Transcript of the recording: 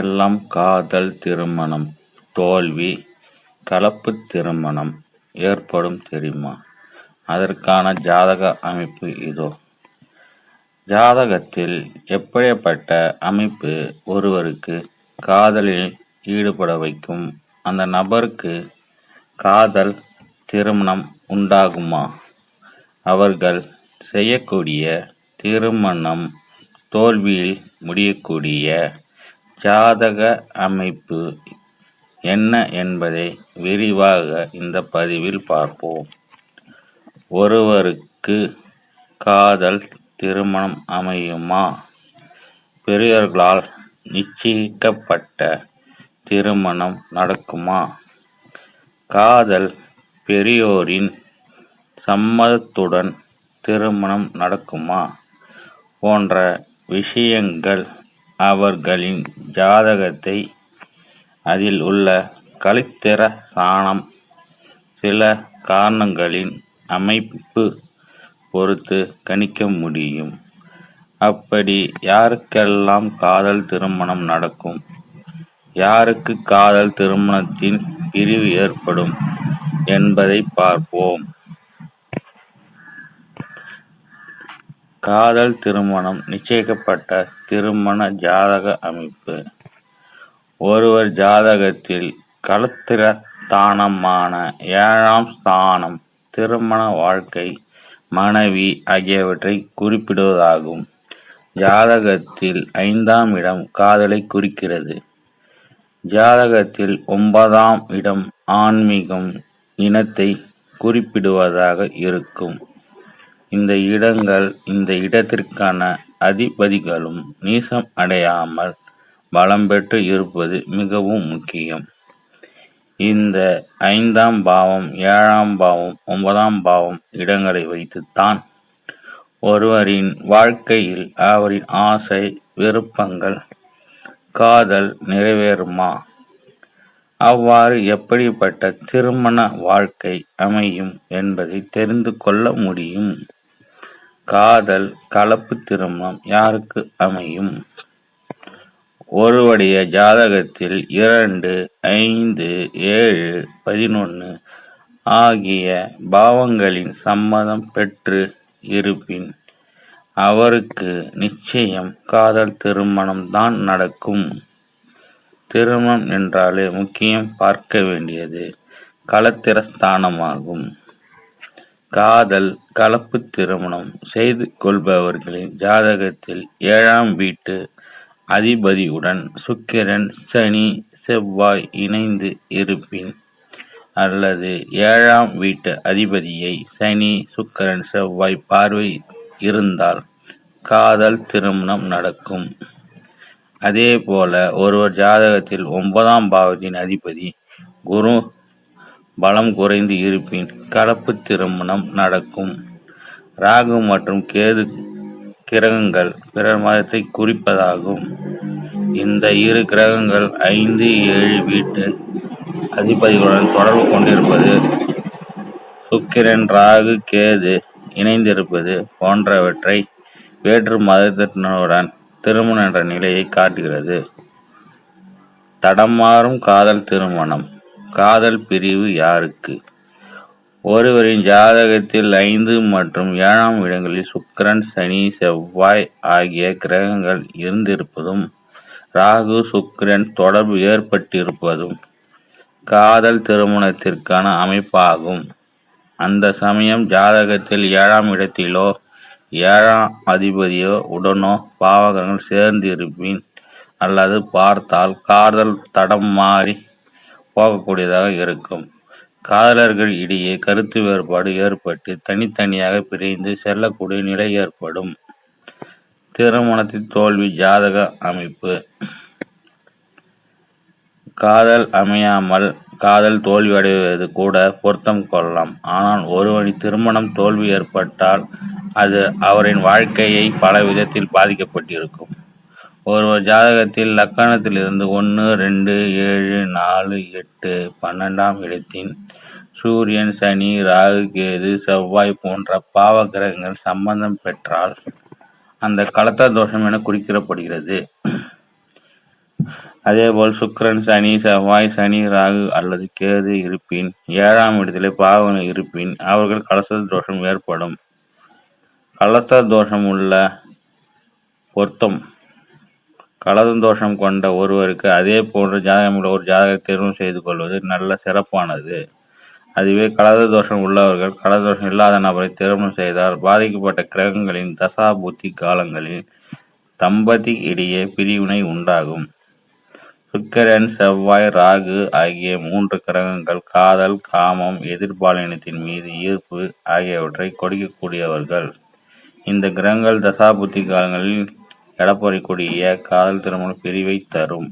எல்லாம் காதல் திருமணம் தோல்வி கலப்பு திருமணம் ஏற்படும் தெரியுமா? அதற்கான ஜாதக அமைப்பு இதோ. ஜாதகத்தில் எப்படிப்பட்ட அமைப்பு ஒருவருக்கு காதலில் ஈடுபட வைக்கும்? அந்த நபருக்கு காதல் திருமணம் உண்டாகுமா? அவர்கள் செய்யக்கூடிய திருமணம் தோல்வியில் முடியக்கூடிய ஜாதக அமைப்பு என்ன என்பதை விரிவாக இந்த பதிவில் பார்ப்போம். ஒருவருக்கு காதல் திருமணம் அமையுமா? பெரியோர்களால் நிச்சயிக்கப்பட்ட திருமணம் நடக்குமா? காதல் பெரியோரின் சம்மதத்துடன் திருமணம் நடக்குமா? போன்ற விஷயங்கள் அவர்களின் ஜாதகத்தை அதில் உள்ள கலித்திர சாணம் சில காரணங்களின் அமைப்பு பொறுத்து கணிக்க முடியும். அப்படி யாருக்கெல்லாம் காதல் திருமணம் நடக்கும்? யாருக்கு காதல் திருமணத்தின் பிரிவு ஏற்படும் என்பதை பார்ப்போம். காதல் திருமணம் நிச்சயிக்கப்பட்ட திருமண ஜாதக அமைப்பு ஒருவர் ஜாதகத்தில் கலத்திரத்தானமான ஏழாம் ஸ்தானம் திருமண வாழ்க்கை, மனைவி ஆகியவற்றை குறிப்பிடுவதாகும். ஜாதகத்தில் ஐந்தாம் இடம் காதலை குறிக்கிறது. ஜாதகத்தில் ஒன்பதாம் இடம் ஆன்மீகம், இனத்தை குறிப்பிடுவதாக இருக்கும். இந்த இடங்கள் இந்த இடத்திற்கான அதிபதிகளும் நீசம் அடையாமல் பலம் பெற்று இருப்பது மிகவும் முக்கியம். இந்த ஐந்தாம் பாவம், ஏழாம் பாவம், ஒன்பதாம் பாவம் இடங்களை வைத்துத்தான் ஒருவரின் வாழ்க்கையில் அவரின் ஆசை, விருப்பங்கள், காதல் நிறைவேறுமா? அவ்வாறு எப்படிப்பட்ட திருமண வாழ்க்கை அமையும் என்பதை தெரிந்து கொள்ள முடியும். காதல் கலப்பு திருமணம் யாருக்கு அமையும்? ஒருவருடைய ஜாதகத்தில் இரண்டு, ஐந்து, ஏழு, பதினொன்று ஆகிய பாவங்களின் சம்மதம் பெற்று இருப்பின் அவருக்கு நிச்சயம் காதல் திருமணம் தான் நடக்கும். திருமணம் என்றாலே முக்கியம் பார்க்க வேண்டியது களத்திரஸ்தானமாகும். காதல் கலப்பு திருமணம் செய்து கொள்பவர்களின் ஜாதகத்தில் ஏழாம் வீட்டு அதிபதியுடன் சுக்கிரன், சனி, செவ்வாய் இணைந்து இருப்பின் அல்லது ஏழாம் வீட்டு அதிபதியை சனி, சுக்கரன் செவ்வாய் பார்வை இருந்தால் காதல் திருமணம் நடக்கும். அதே போல ஒருவர் ஜாதகத்தில் ஒன்பதாம் பாவத்தின் அதிபதி குரு பலம் குறைந்து இருப்பின் கலப்பு திருமணம் நடக்கும். ராகு மற்றும் கேது கிரகங்கள் பிறர் மதத்தை குறிப்பதாகும். இந்த இரு கிரகங்கள் ஐந்து, ஏழு வீட்டு அதிபதிகளுடன் தொடர்பு கொண்டிருப்பது, சுக்கிரன், ராகு, கேது இணைந்திருப்பது போன்றவற்றை வேற்று மதத்தினருடன் திருமணம் என்ற நிலையை காட்டுகிறது. தடமாறும் காதல் திருமணம் காதல் பிரிவு யாருக்கு? ஒருவரின் ஜாதகத்தில் ஐந்து மற்றும் ஏழாம் இடங்களில் சுக்கரன் சனி, செவ்வாய் ஆகிய கிரகங்கள் இருந்திருப்பதும், ராகு, சுக்கிரன் தொடர்பு ஏற்பட்டிருப்பதும் காதல் திருமணத்திற்கான அமைப்பாகும். அந்த சமயம் ஜாதகத்தில் ஏழாம் இடத்திலோ, ஏழாம் அதிபதியோ உடனோ பாவகங்கள் சேர்ந்திருப்பின் அல்லது பார்த்தால் காதல் தடம் மாறி போகக்கூடியதாக இருக்கும். காதலர்கள் இடையே கருத்து வேறுபாடு ஏற்பட்டு தனித்தனியாக பிரிந்து செல்லக்கூடிய நிலை ஏற்படும். திருமணத்தில் தோல்வி ஜாதக அமைப்பு காதல் அமையாமல் காதல் தோல்வியடைவது கூட பொருத்தம் கொள்ளலாம். ஆனால் ஒருவனி திருமணம் தோல்வி ஏற்பட்டால் அது அவரின் வாழ்க்கையை பல விதத்தில் பாதிக்கப்பட்டிருக்கும். ஒருவர் ஜாதகத்தில் லக்கணத்திலிருந்து ஒன்று, ரெண்டு, ஏழு, நாலு, எட்டு, பன்னெண்டாம் இடத்தின் சூரியன், சனி, ராகு, கேது, செவ்வாய் போன்ற பாவ கிரகங்கள் சம்பந்தம் பெற்றால் அந்த கலத்த தோஷம் என குறிப்பிடப்படுகிறது. அதேபோல் சுக்கரன் சனி செவ்வாய் சனி ராகு அல்லது கேது இருப்பின் ஏழாம் இடத்திலே பாவனை இருப்பின் அவர்கள் கலச தோஷம் ஏற்படும் கலச தோஷம் உள்ள பொருத்தம் கலசம் கொண்ட ஒருவருக்கு அதே போன்ற ஜாதகமுள்ள ஒரு ஜாதகத்தை தேர்வு செய்து கொள்வது நல்ல சிறப்பானது. அதுவே கலத தோஷம் உள்ளவர்கள் கலத தோஷம் இல்லாத நபரை திருமணம் செய்தால் பாதிக்கப்பட்ட கிரகங்களின் தசா புத்தி காலங்களில் தம்பதி இடையே பிரிவினை உண்டாகும். சுக்கரன் செவ்வாய் ராகு ஆகிய மூன்று கிரகங்கள் காதல் காமம் எதிர்பாலினத்தின் மீது ஈர்ப்பு ஆகியவற்றை கொடுக்கக்கூடியவர்கள். இந்த கிரகங்கள் தசாபுத்தி காலங்களில் எடப்படக்கூடிய காதல் திருமண பிரிவை தரும்.